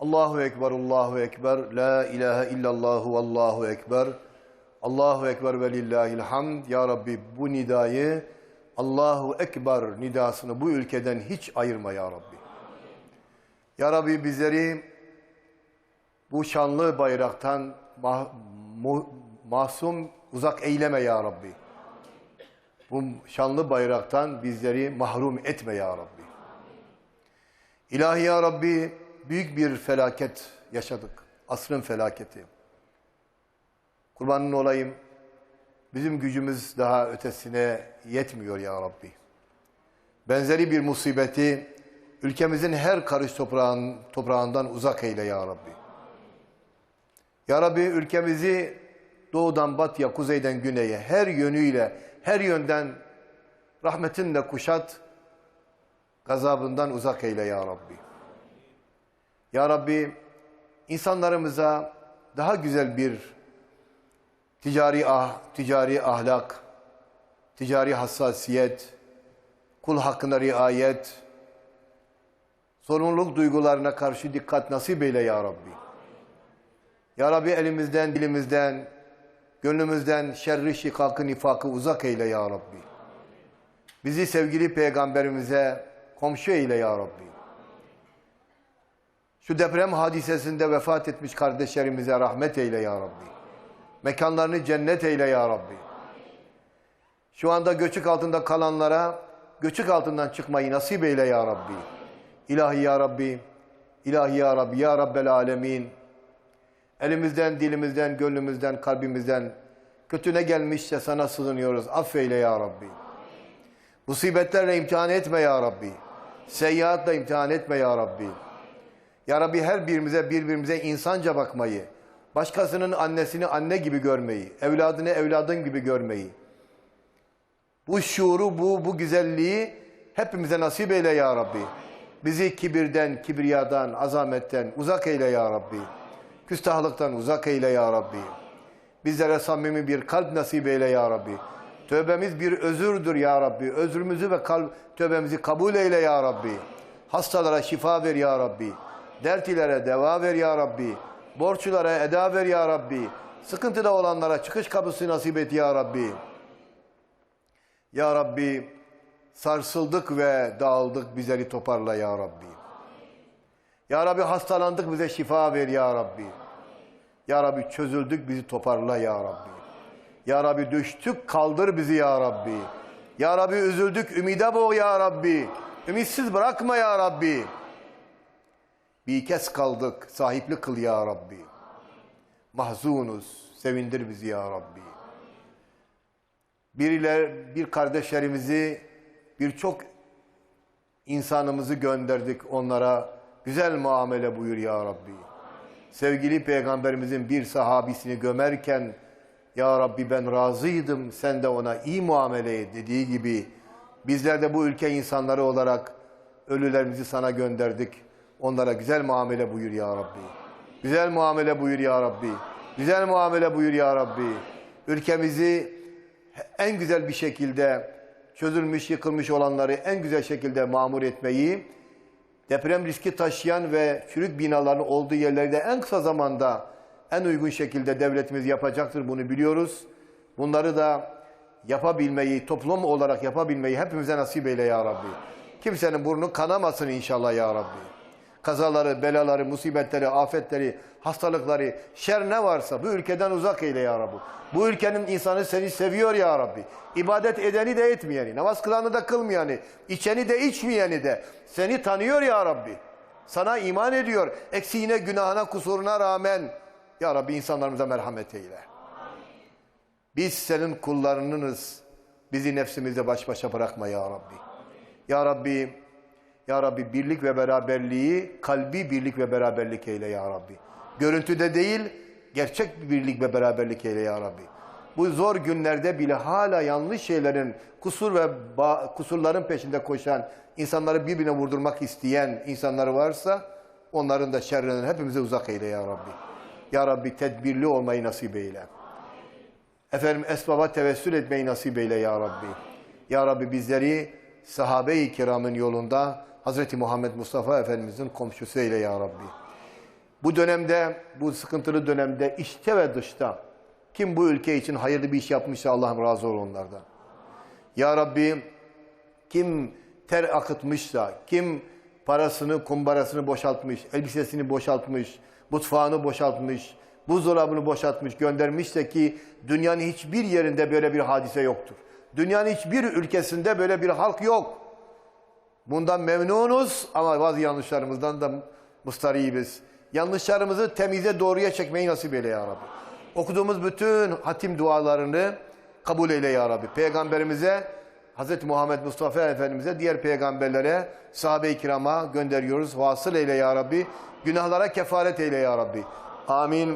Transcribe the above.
Allahu Ekber, Allahu Ekber, La ilahe illallah, Allahu Ekber. Allahu Ekber ve lillahil hamd. Ya Rabbi bu nidayı, Allahu Ekber nidasını bu ülkeden hiç ayırma Ya Rabbi. Ya Rabbi bizleri bu şanlı bayraktan mah- mu- masum uzak eyleme Ya Rabbi. Bu şanlı bayraktan bizleri mahrum etme Ya Rabbi. İlahi Ya Rabbi büyük bir felaket yaşadık. Asrın felaketi. Kurbanın olayım. Bizim gücümüz daha ötesine yetmiyor Ya Rabbi. Benzeri bir musibeti ülkemizin her karış toprağın, toprağından uzak eyle Ya Rabbi. Ya Rabbi ülkemizi doğudan batıya, kuzeyden güneye her yönüyle, her yönden rahmetinle kuşat, gazabından uzak eyle Ya Rabbi. Ya Rabbi insanlarımıza daha güzel bir ticari ah, ticari ahlak, ticari hassasiyet, kul hakkına riayet, sorumluluk duygularına karşı dikkat nasip eyle Ya Rabbi. Ya Rabbi elimizden, dilimizden, gönlümüzden şerri, şikakı, nifakı uzak eyle Ya Rabbi. Bizi sevgili peygamberimize komşu eyle Ya Rabbi. Şu deprem hadisesinde vefat etmiş kardeşlerimize rahmet eyle Ya Rabbi. Mekanlarını cennet eyle Ya Rabbi. Şu anda göçük altında kalanlara göçük altından çıkmayı nasip eyle Ya Rabbi. İlahi Ya Rabbi, İlahi Ya Rabbi, Ya Rabbel Alemin. Elimizden, dilimizden, gönlümüzden, kalbimizden kötü ne gelmişse sana sığınıyoruz. Affeyle Ya Rabbi. Musibetlerle imtihan etme Ya Rabbi. Seyyiatla imtihan etme Ya Rabbi. Ya Rabbi her birimize birbirimize insanca bakmayı, başkasının annesini anne gibi görmeyi, evladını evladın gibi görmeyi, bu şuuru, bu, bu güzelliği hepimize nasip eyle Ya Rabbi. Bizi kibirden, kibriyadan, azametten uzak eyle Ya Rabbi. Küstahlıktan uzak eyle Ya Rabbi. Bizlere samimi bir kalp nasip eyle Ya Rabbi. Tövbemiz bir özürdür Ya Rabbi. Özrümüzü ve kalp, tövbemizi kabul eyle Ya Rabbi. Hastalara şifa ver Ya Rabbi. Dertlilere deva ver Ya Rabbi. Borçlulara eda ver Ya Rabbi. Sıkıntıda olanlara çıkış kapısı nasip et Ya Rabbi. Ya Rabbi sarsıldık ve dağıldık bizleri toparla Ya Rabbi. Ya Rabbi hastalandık bize şifa ver Ya Rabbi. Ya Rabbi çözüldük bizi toparla Ya Rabbi. Ya Rabbi düştük kaldır bizi Ya Rabbi. Ya Rabbi üzüldük ümide boğ Ya Rabbi. Ümitsiz bırakma Ya Rabbi. Bir kez kaldık sahipli kıl Ya Rabbi. Mahzunuz sevindir bizi Ya Rabbi. Biriler, bir kardeşlerimizi, birçok insanımızı gönderdik onlara. Güzel muamele buyur ya Rabbi. Sevgili peygamberimizin bir sahabisini gömerken ya Rabbi ben razıydım sen de ona iyi muamele et dediği gibi bizler de bu ülke insanları olarak ölülerimizi sana gönderdik. Onlara güzel muamele buyur ya Rabbi. Güzel muamele buyur ya Rabbi. Güzel muamele buyur ya Rabbi. Ülkemizi en güzel bir şekilde çözülmüş, yıkılmış olanları en güzel şekilde mamur etmeyi, deprem riski taşıyan ve çürük binaların olduğu yerlerde en kısa zamanda en uygun şekilde devletimiz yapacaktır. Bunu biliyoruz. Bunları da yapabilmeyi, toplum olarak yapabilmeyi hepimize nasip eyle ya Rabbi. Kimsenin burnu kanamasın inşallah ya Rabbi. Kazaları, belaları, musibetleri, afetleri, hastalıkları, şer ne varsa bu ülkeden uzak eyle ya Rabbi. Bu ülkenin insanı seni seviyor ya Rabbi. İbadet edeni de etmeyeni, namaz kılanı da kılmayanı, içeni de içmeyeni de seni tanıyor ya Rabbi. Sana iman ediyor. Eksiğine, günahına, kusuruna rağmen ya Rabbi insanlarımıza merhamet eyle. Biz senin kullarınınız. Bizi nefsimizle baş başa bırakma ya Rabbi. Ya Rabbi, Ya Rabbi birlik ve beraberliği, kalbi birlik ve beraberlik eyle Ya Rabbi. Görüntüde değil, gerçek bir birlik ve beraberlik eyle Ya Rabbi. Bu zor günlerde bile hala yanlış şeylerin, kusur ve kusurların peşinde koşan, insanları birbirine vurdurmak isteyen insanları varsa, onların da şerrinden hepimize uzak eyle Ya Rabbi. Ya Rabbi tedbirli olmayı nasip eyle. Efendim esbaba tevessül etmeyi nasip eyle ya Rabbi. Ya Rabbi bizleri sahabe-i kiramın yolunda Hazreti Muhammed Mustafa Efendimizin komşusu eyle ya Rabbi. Bu dönemde, bu sıkıntılı dönemde içte ve dışta kim bu ülke için hayırlı bir iş yapmışsa Allah'ım razı ol onlardan. Ya Rabbi kim ter akıtmışsa, kim parasını, kumbarasını boşaltmış, elbisesini boşaltmış, mutfağını boşaltmış, buzdolabını boşaltmış, göndermişse ki dünyanın hiçbir yerinde böyle bir hadise yoktur. Dünyanın hiçbir ülkesinde böyle bir halk yok. Bundan memnunuz ama bazı yanlışlarımızdan da mustaribiz. Yanlışlarımızı temize doğruya çekmeyi nasip eyle ya Rabbi. Okuduğumuz bütün hatim dualarını kabul eyle ya Rabbi. Peygamberimize, Hz. Muhammed Mustafa Efendimiz'e, diğer peygamberlere, sahabe-i kirama gönderiyoruz. Vasıl eyle ya Rabbi. Günahlara kefaret eyle ya Rabbi. Amin.